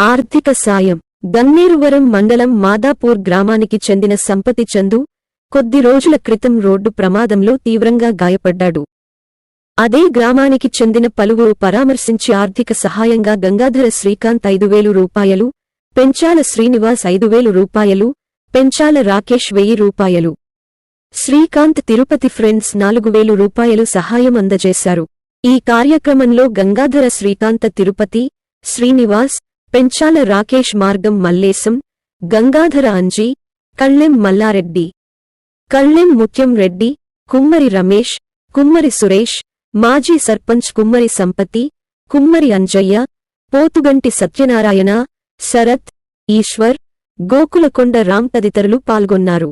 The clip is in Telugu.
ఆర్థిక సాయం. గన్నేరువరం మండలం మాదాపూర్ గ్రామానికి చెందిన సంపతి చందు కొద్ది రోజుల క్రితం రోడ్డు ప్రమాదంలో తీవ్రంగా గాయపడ్డాడు. అదే గ్రామానికి చెందిన పలువురు పరామర్శించి ఆర్థిక సహాయంగా గంగాధర శ్రీకాంత్ ఐదు వేలు రూపాయలు పెంచాల శ్రీనివాస్ ఐదు వేలు రూపాయలు పెంచాల రాకేష్ వెయ్యి రూపాయలు. శ్రీకాంత్ తిరుపతి ఫ్రెండ్స్ నాలుగు వేలు రూపాయలు సహాయం అందజేశారు. ఈ కార్యక్రమంలో గంగాధర శ్రీకాంత తిరుపతి శ్రీనివాస్ పెంచాల రాకేష్ మార్గం మల్లేశం గంగాధర అంజీ కళ్ళెం మల్లారెడ్డి. కళ్ళెం ముత్యం రెడ్డి కుమ్మరి రమేష్ కుమ్మరి సురేష్ మాజీ సర్పంచ్ కుమ్మరి సంపతి కుమ్మరి అంజయ్య పోతుగంటి సత్యనారాయణ శరత్ ఈశ్వర్ గోకులకొండ రామ్ తదితరులు పాల్గొన్నారు.